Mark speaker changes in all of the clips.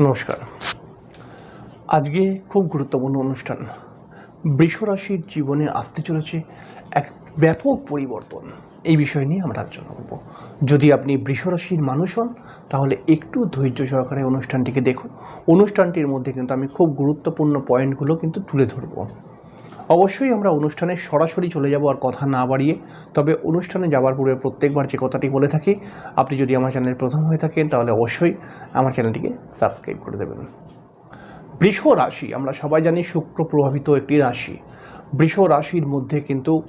Speaker 1: নমস্কার। আজকে খুব গুরুত্বপূর্ণ অনুষ্ঠান। বৃষরাশির জীবনে আসতে চলেছে এক ব্যাপক পরিবর্তন। এই বিষয় নিয়ে আমরা আলোচনা করব। যদি আপনি বৃষরাশির মানুষ হন, তাহলে একটু ধৈর্য সহকারে অনুষ্ঠানটিকে দেখুন। অনুষ্ঠানটির মধ্যে কিন্তু আমি খুব গুরুত্বপূর্ণ পয়েন্টগুলো কিন্তু তুলে ধরবো। অবশ্যই আমরা অনুষ্ঠানে সরাসরি চলে যাব আর কথা না বাড়িয়ে, তবে অনুষ্ঠানে যাওয়ার পূর্বে প্রত্যেকবার যে কথাটি বলে থাকি, আপনি যদি আমার চ্যানেল প্রথম হয়ে থাকেন তাহলে অবশ্যই আমার চ্যানেলটিকে সাবস্ক্রাইব করে দেবেন। বৃষ রাশি, আমরা সবাই জানি শুক্র প্রভাবিত একটি রাশি। বৃষ রাশির মধ্যে কিন্তু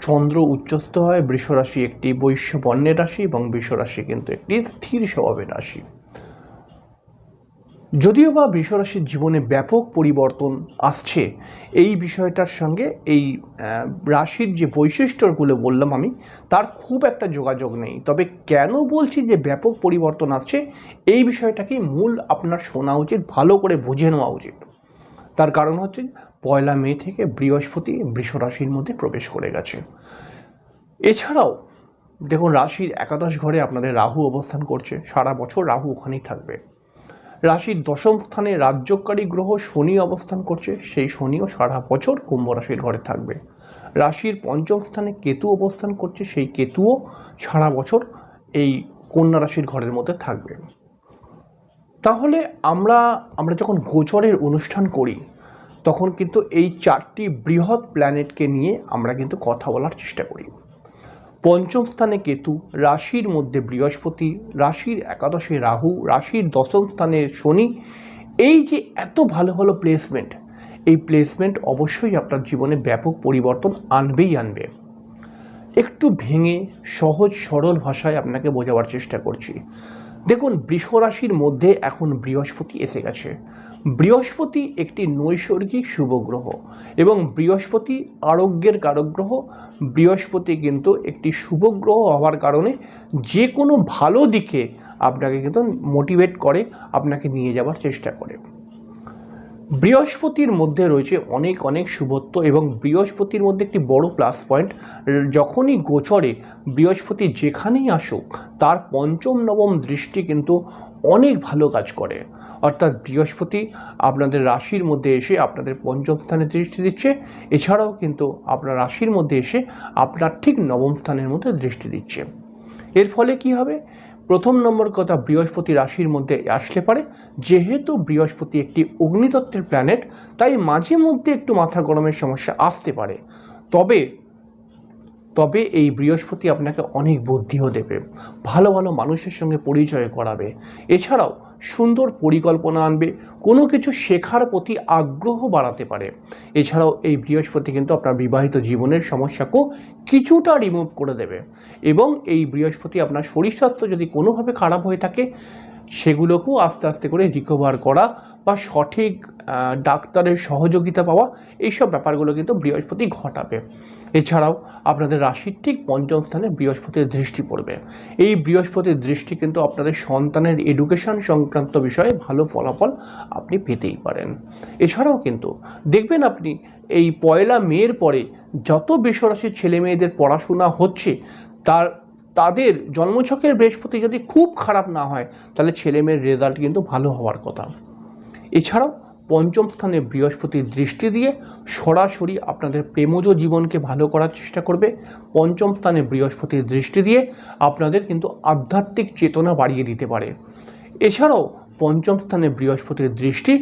Speaker 1: চন্দ্র উচ্চস্থ হয়। বৃষ রাশি একটি বৈশ্য বর্ণের রাশি এবং বৃষ রাশি কিন্তু একটি স্থির স্বভাবের রাশি। যদিও বা বৃষরাশির জীবনে ব্যাপক পরিবর্তন আসছে, এই বিষয়টার সঙ্গে এই রাশির যে বৈশিষ্ট্যগুলো বললাম আমি, তার খুব একটা যোগাযোগ নেই। তবে কেন বলছি যে ব্যাপক পরিবর্তন আসছে, এই বিষয়টাকে মূল আপনার শোনা উচিত, ভালো করে বুঝে নেওয়া উচিত। তার কারণ হচ্ছে পয়লা মে থেকে বৃহস্পতি বৃষরাশির মধ্যে প্রবেশ করে গেছে। এছাড়াও, দেখুন, রাশির একাদশ ঘরে আপনাদের রাহু অবস্থান করছে, সারা বছর রাহু ওখানেই থাকবে। রাশির দশম স্থানে রাজ্যকারী গ্রহ শনি অবস্থান করছে, সেই শনিও সারা বছর কুম্ভ রাশির ঘরে থাকবে। রাশির পঞ্চম স্থানে কেতু অবস্থান করছে, সেই কেতুও সারা বছর এই কন্যা রাশির ঘরের মধ্যে থাকবে। তাহলে আমরা আমরা যখন গোচরের অনুষ্ঠান করি, তখন কিন্তু এই চারটি বৃহৎ প্ল্যানেটকে নিয়ে আমরা কিন্তু কথা বলার চেষ্টা করি। পঞ্চম স্থানে কেতু, রাশির মধ্যে বৃহস্পতি, রাশির একাদশে রাহু, রাশির দশম স্থানে শনি। এই যে এত ভালো ভালো প্লেসমেন্ট এই প্লেসমেন্ট অবশ্যই আপনার জীবনে ব্যাপক পরিবর্তন আনবেই আনবে। একটু ভেঙে, সহজ, সরল ভাষায় আপনাকে বোঝাবার চেষ্টা করছি। দেখুন, বৃষ রাশির মধ্যে এখন বৃহস্পতি এসে গেছে। বৃহস্পতি একটি নৈসর্গিক শুভ গ্রহ এবং বৃহস্পতি আরোগ্যের কারক গ্রহ। বৃহস্পতি কিন্তু একটি শুভ গ্রহ হওয়ার কারণে যে কোনো ভালো দিকে আপনাকে কিন্তু মোটিভেট করে, আপনাকে নিয়ে যাওয়ার চেষ্টা করে। বৃহস্পতির মধ্যে রয়েছে অনেক অনেক শুভত্ব এবং বৃহস্পতির মধ্যে একটি বড় প্লাস পয়েন্ট যখনই গোচরে বৃহস্পতি যেখানেই আসুক, তার পঞ্চম, নবম দৃষ্টি কিন্তু অনেক ভালো কাজ করে। অর্থাৎ বৃহস্পতি আপনাদের রাশির মধ্যে এসে আপনাদের পঞ্চম স্থানে দৃষ্টি দিচ্ছে। এছাড়াও কিন্তু আপনার রাশির মধ্যে এসে আপনার ঠিক নবম স্থানের মধ্যে দৃষ্টি দিচ্ছে। এর ফলে কি হবে? প্রথম নম্বর কথা বৃহস্পতি রাশির মধ্যে আসলে পারে। যেহেতু বৃহস্পতি একটি অগ্নিতত্ত্বের প্ল্যানেট তাই মাঝে মধ্যে একটু মাথা গরমের সমস্যা আসতে পারে। তবে তবে এই বৃহস্পতি আপনাকে অনেক বুদ্ধিও দেবে, ভালো ভালো মানুষের সঙ্গে পরিচয় করাবে। এছাড়াও সুন্দর পরিকল্পনা আনবে, কোনো কিছু শেখার প্রতি আগ্রহ বাড়াতে পারে। এছাড়াও এই বৃহস্পতি কিন্তু আপনার বিবাহিত জীবনের সমস্যাকেও কিছুটা রিমুভ করে দেবে এবং এই বৃহস্পতি আপনার শরীর স্বাস্থ্য যদি কোনোভাবে খারাপ হয়ে থাকে সেগুলোকেও আস্তে আস্তে করে রিকভার করা বা সঠিক ডাক্তারের সহযোগিতা পাওয়া এইসব ব্যাপারগুলো কিন্তু বৃহস্পতি ঘটাবে। এছাড়াও আপনাদের রাশির ঠিক পঞ্চম স্থানে বৃহস্পতির দৃষ্টি পড়বে। এই বৃহস্পতির দৃষ্টি কিন্তু আপনাদের সন্তানের এডুকেশন সংক্রান্ত বিষয়ে ভালো ফলাফল আপনি পেতেই পারেন। এছাড়াও কিন্তু দেখবেন আপনি এই পয়লা মেয়ের পরে যত বৃষরাশির ছেলে মেয়েদের পড়াশোনা হচ্ছে, তার তাদের জন্মছকের বৃহস্পতি যদি খুব খারাপ না হয়, তাহলে ছেলে মেয়ের রেজাল্ট কিন্তু ভালো হওয়ার কথা। এছাড়াও পঞ্চম স্থানে বৃহস্পতির দৃষ্টি দিয়ে সরাসরি আপনাদের প্রেমজ জীবনকে ভালো করার চেষ্টা করবে। পঞ্চম স্থানে বৃহস্পতির দৃষ্টি দিয়ে আপনাদের কিন্তু আধ্যাত্মিক চেতনা বাড়িয়ে দিতে পারে। এছাড়াও পঞ্চম স্থানে বৃহস্পতির দৃষ্টি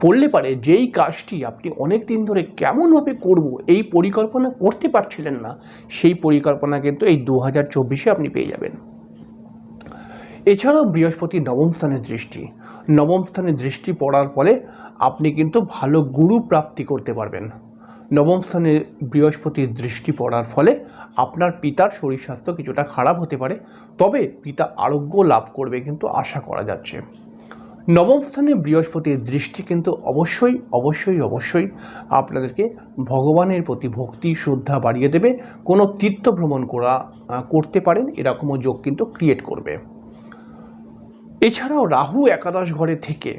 Speaker 1: পড়লে পারে যেই কাজটি আপনি অনেক দিন ধরে কেমনভাবে করব, এই পরিকল্পনা করতে পারছিলেন না, সেই পরিকল্পনা কিন্তু এই দু হাজার চব্বিশে আপনি পেয়ে যাবেন। এছাড়াও বৃহস্পতি নবম স্থানে দৃষ্টি। নবম স্থানে দৃষ্টি পড়ার ফলে আপনি কিন্তু ভালো গুরু প্রাপ্তি করতে পারবেন। নবম স্থানে বৃহস্পতির দৃষ্টি পড়ার ফলে আপনার পিতার শরীর স্বাস্থ্য কিছুটা খারাপ হতে পারে, তবে পিতা আরোগ্য লাভ করবে কিন্তু আশা করা যাচ্ছে। নবম স্থানে বৃহস্পতির দৃষ্টি কিন্তু অবশ্যই অবশ্যই অবশ্যই আপনাদেরকে ভগবানের প্রতি ভক্তি, শ্রদ্ধা বাড়িয়ে দেবে। কোনো তীর্থ ভ্রমণ করা করতে পারেন, এরকমও যোগ কিন্তু ক্রিয়েট করবে। এছাড়াও রাহু একাদশ ঘরে থেকে,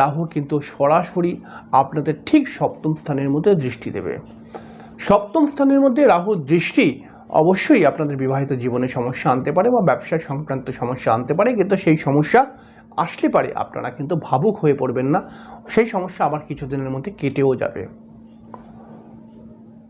Speaker 1: রাহু কিন্তু সরাসরি আপনাদের ঠিক সপ্তম স্থানের মধ্যে দৃষ্টি দেবে। সপ্তম স্থানের মধ্যে রাহুর দৃষ্টি অবশ্যই আপনাদের বিবাহিত জীবনে সমস্যা আনতে পারে বা ব্যবসা সংক্রান্ত সমস্যা আনতে পারে, কিন্তু সেই সমস্যা আসলে পারে, আপনারা কিন্তু ভাবুক হয়ে পড়বেন না। সেই সমস্যা আবার কিছুদিনের মধ্যে কেটেও যাবে।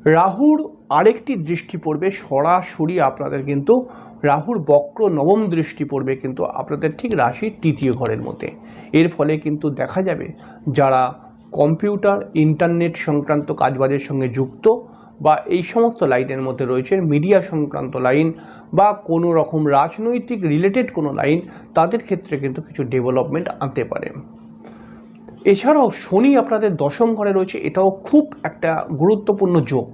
Speaker 1: রাহুর আরেকটি দৃষ্টি পড়বে, সরাসরি আপনাদের কিন্তু রাহুর বক্র নবম দৃষ্টি পড়বে কিন্তু আপনাদের ঠিক রাশির তৃতীয় ঘরের মধ্যে। এর ফলে কিন্তু দেখা যাবে যারা কম্পিউটার, ইন্টারনেট সংক্রান্ত কাজবাজের সঙ্গে যুক্ত বা এই সমস্ত লাইনের মধ্যে রয়েছে মিডিয়া সংক্রান্ত লাইন বা কোনো রকম রাজনৈতিক রিলেটেড কোনো লাইন, তাদের ক্ষেত্রে কিন্তু কিছু ডেভেলপমেন্ট আনতে পারে। এছাড়াও শনি আপনাদের দশম ঘরে রয়েছে, এটাও খুব একটা গুরুত্বপূর্ণ যোগ।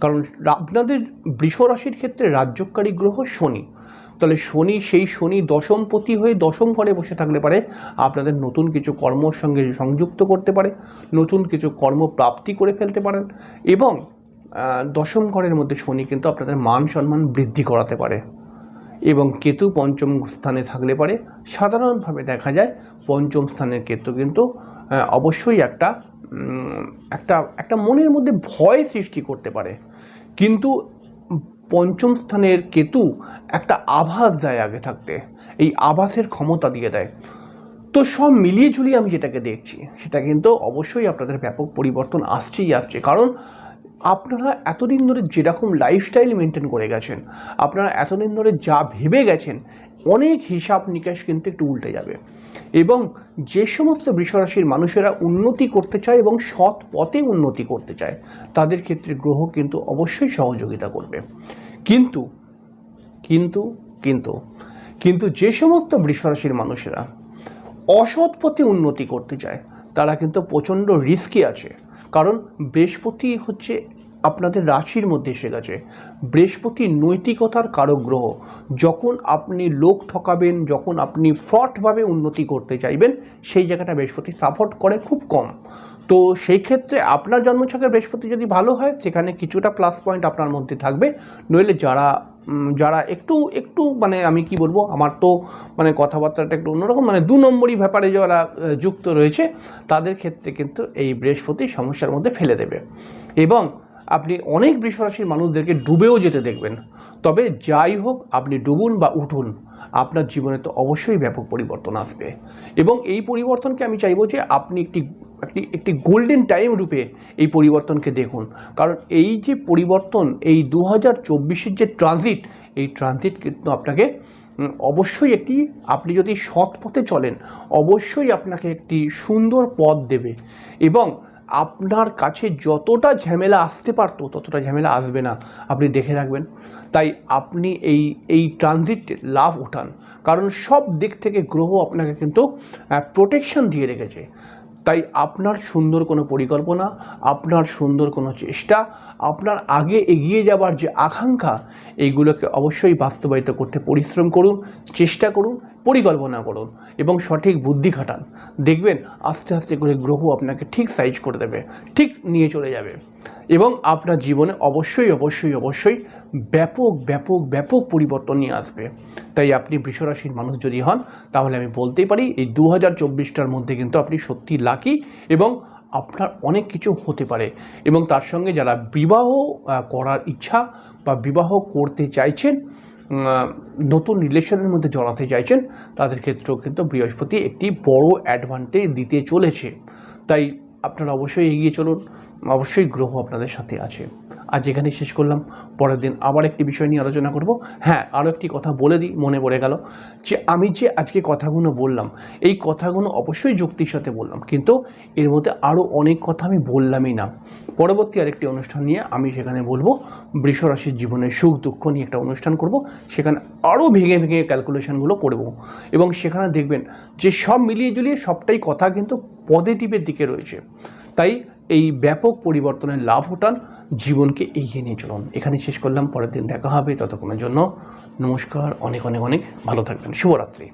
Speaker 1: কারণ আপনাদের বৃষ রাশির ক্ষেত্রে রাজ্যকারী গ্রহ শনি। তাহলে শনি, সেই শনি দশম দশমপতি হয়ে দশম ঘরে বসে থাকলে পারে, আপনাদের নতুন কিছু কর্মর সঙ্গে সংযুক্ত করতে পারে, নতুন কিছু কর্ম প্রাপ্তি করে ফেলতে পারেন এবং দশম ঘরের মধ্যে শনি কিন্তু আপনাদের মান সম্মান বৃদ্ধি করাতে পারে এবং কেতু পঞ্চম স্থানে থাকলে পারে। সাধারণভাবে দেখা যায় পঞ্চম স্থানের কেতু কিন্তু অবশ্যই একটা একটা একটা মনের মধ্যে ভয় সৃষ্টি করতে পারে। কিন্তু পঞ্চম স্থানের কেতু একটা আভাস দেয় আগে থাকতে, এই আভাসের ক্ষমতা দিয়ে দেয়। তো সব মিলিয়ে ঝুলিয়ে আমি যেটাকে দেখছি, সেটা কিন্তু অবশ্যই আপনাদের ব্যাপক পরিবর্তন আসছেই আসছে। কারণ আপনারা এতদিন ধরে যেরকম লাইফস্টাইল মেনটেন করে গেছেন, আপনারা এতদিন ধরে যা ভেবে গেছেন, অনেক হিসাব নিকাশ কিন্তু একটু উল্টে যাবে। এবং যে সমস্ত বৃষরাশির মানুষেরা উন্নতি করতে চায় এবং সৎ পথে উন্নতি করতে চায়, তাদের ক্ষেত্রে গ্রহ কিন্তু অবশ্যই সহযোগিতা করবে। কিন্তু কিন্তু কিন্তু কিন্তু যে সমস্ত বৃষরাশির মানুষেরা অসৎ পথে উন্নতি করতে চায়, তারা কিন্তু প্রচণ্ড রিস্কি আছে। কারণ বৃহস্পতি হচ্ছে আপনাদের রাশির মধ্যে এসে গেছে। বৃহস্পতি নৈতিকতার কারক গ্রহ। যখন আপনি লোক ঠকাবেন, যখন আপনি ফ্রডভাবে উন্নতি করতে চাইবেন, সেই জায়গাটা বৃহস্পতি সাপোর্ট করে খুব কম। তো সেই ক্ষেত্রে আপনার জন্মছকের বৃহস্পতি যদি ভালো হয়, সেখানে কিছুটা প্লাস পয়েন্ট আপনার মধ্যে থাকবে। নইলে যারা যারা একটু একটু মানে আমি কি বলব, আমার তো মানে কথাবার্তাটা একটু অন্যরকম মানে দু নম্বরই ব্যাপারে যারা যুক্ত রয়েছে, তাদের ক্ষেত্রে কিন্তু এই বৃহস্পতি সমস্যার মধ্যে ফেলে দেবে। এবং আপনি অনেক বৃষরাশির মানুষদেরকে ডুবেও যেতে দেখবেন। তবে যাই হোক, আপনি ডুবুন বা উঠুন, আপনার জীবনে তো অবশ্যই ব্যাপক পরিবর্তন আসবে। এবং এই পরিবর্তনকে আমি চাইব যে আপনি একটি একটি একটি গোল্ডেন টাইম রূপে এই পরিবর্তনকে দেখুন। কারণ এই যে পরিবর্তন, এই দু হাজার যে ট্রানজিট এই ট্রানজিট কিন্তু আপনাকে অবশ্যই একটি, আপনি যদি সৎ পথে চলেন, অবশ্যই আপনাকে একটি সুন্দর পথ দেবে। এবং আপনার কাছে যতটা ঝামেলা আসতে পারতো, ততটা ঝামেলা আসবে না। আপনি দেখে রাখবেন। তাই আপনি এই এই ট্রানজিট লাভ উঠান। কারণ সব দিক থেকে গ্রহ আপনাকে কিন্তু প্রোটেকশন দিয়ে রেখেছে। তাই আপনার সুন্দর কোনো পরিকল্পনা, আপনার সুন্দর কোনো চেষ্টা, আপনার আগে এগিয়ে যাবার যে আকাঙ্ক্ষা, এইগুলোকে অবশ্যই বাস্তবায়িত করতে পরিশ্রম করুন, চেষ্টা করুন পরিকল্পনা করুন এবং সঠিক বুদ্ধি খাটান। দেখবেন আস্তে আস্তে করে গ্রহ আপনাকে ঠিক সাইজ করে দেবে, ঠিক নিয়ে চলে যাবে এবং আপনার জীবনে অবশ্যই অবশ্যই অবশ্যই ব্যাপক ব্যাপক ব্যাপক পরিবর্তন নিয়ে আসবে। তাই আপনি বৃষরাশির মানুষ যদি হন, তাহলে আমি বলতেই পারি এই দু হাজার চব্বিশটার মধ্যে কিন্তু আপনি সত্যি লাকি এবং আপনার অনেক কিছু হতে পারে এবং তার সঙ্গে যারা বিবাহ করার ইচ্ছা বা বিবাহ করতে চাইছেন নতুন রিলেশনের মধ্যে জড়াতে চাইছেন, তাদের ক্ষেত্রেও কিন্তু বৃহস্পতি একটি বড় অ্যাডভান্টেজ দিতে চলেছে। তাই আপনারা অবশ্যই এগিয়ে চলুন, অবশ্যই গ্রহ আপনাদের সাথে আছে। আজ এখানেই শেষ করলাম। পরের দিন আবার একটি বিষয় নিয়ে আলোচনা করব। হ্যাঁ আরও একটি কথা বলে দিই, মনে পড়ে গেল যে আমি যে আজকে কথাগুলো বললাম, এই কথাগুলো অবশ্যই যুক্তির সাথে বললাম, কিন্তু এর মধ্যে আরও অনেক কথা আমি বললামই না। পরবর্তী আরেকটি অনুষ্ঠান নিয়ে আমি সেখানে বলব, বৃষরাশির জীবনের সুখ দুঃখ নিয়ে একটা অনুষ্ঠান করব, সেখানে আরও ভেঙে ভেঙে ক্যালকুলেশনগুলো করব। এবং সেখানে দেখবেন যে সব মিলিয়ে জুলিয়ে সবটাই কথা কিন্তু পজিটিভের দিকে রয়েছে। তাই এই ব্যাপক পরিবর্তনের লাভ ওঠান জীবনকে এগিয়ে নিয়ে চলুন। এখানে শেষ করলাম, পরের দিন দেখা হবে। ততক্ষণের জন্য নমস্কার, অনেক অনেক অনেক ভালো থাকবেন। শুভরাত্রি।